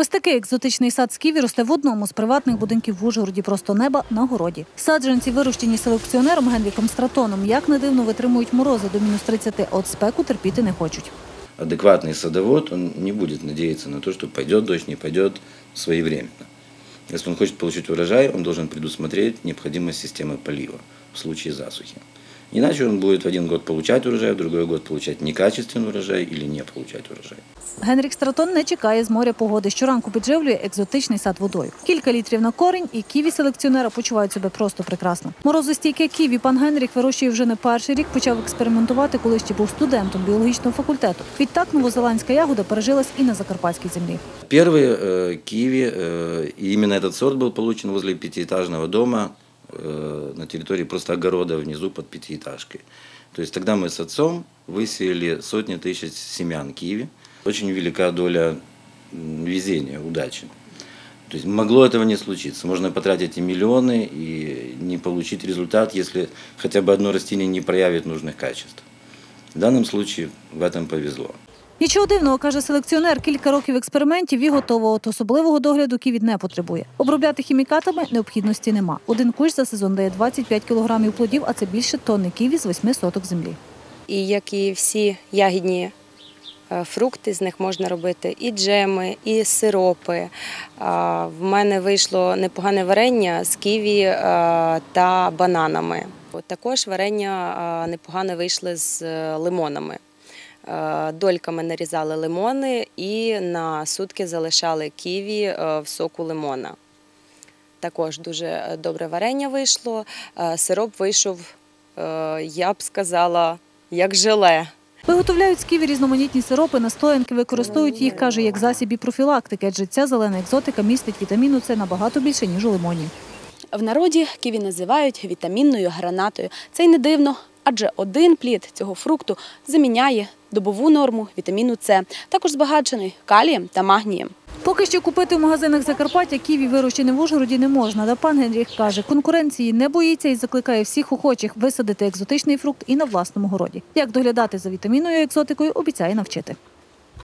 Ось такий екзотичний сад з ківі росте в одному з приватних будинків в Ужгороді просто неба на городі. Саджанці, вирощені селекціонером Генріком Стратоном, як не дивно витримують морози до мінус 30, а от спеку терпіти не хочуть. адекватный садовод, он не будет надеяться на то, что пойдет дождь, не пойдет своевременно. Если он хочет получить урожай, он должен предусмотреть необходимость системы полива в случае засухи. Иначе он будет в один год получать урожай, в другой год получать некачественный урожай или не получать урожай. Генрік Стратон не чекає з моря погоди. Щоранку підживлює екзотичний сад водою. Кілька літрів на корінь, і ківі селекціонера почувають себе просто прекрасно. Морозостійке ківі пан Генрік вирощує вже не перший рік. Почав експериментувати, коли ще був студентом біологічного факультету. Відтак новозеландська ягода пережилась і на закарпатській землі. Первый э, киви, э, и именно этот сорт был получен возле пятиэтажного дома э, На территории просто огорода внизу под пятиэтажкой. То есть тогда мы с отцом высеяли сотни тысяч семян киви. Очень велика доля везения, удачи. То есть могло этого не случиться. Можно потратить и миллионы и не получить результат, если хотя бы одно растение не проявит нужных качеств. В данном случае в этом повезло. Нічого дивного, каже селекціонер, кілька років експериментів і готово. От особливого догляду ківід не потребує. Обробляти хімікатами необхідності нема. Один кущ за сезон дає 25 кілограмів плодів, а це більше тонни ківі з 8 соток землі. І як і всі ягідні е, фрукти, з них можна робити і джеми, і сиропи. В мене вийшло непогане варення з ківі е, та бананами. Також варення е, непогане вийшли з лимонами. Е, Дольками нарізали лимони і на сутки залишали ківі е, в соку лимона. Також дуже е, добре варення вийшло. Сироп вийшов, я б сказала, як желе. Виготовляють з ківі різноманітні сиропи, настоянки, використовують їх, каже, як засіб і профілактики, адже ця зелена екзотика містить вітаміну С набагато більше, ніж у лимоні. В народі ківі називають вітамінною гранатою. Це й не дивно, адже один плід цього фрукту заміняє добову норму вітаміну С, також збагачений калієм та магнієм. Поки що купити в магазинах Закарпаття ківі, вирощені в Ужгороді, не можна. Та пан Генріх каже, конкуренції не боїться і закликає всіх охочих висадити екзотичний фрукт і на власному городі. Як доглядати за вітамінною екзотикою, обіцяє навчити.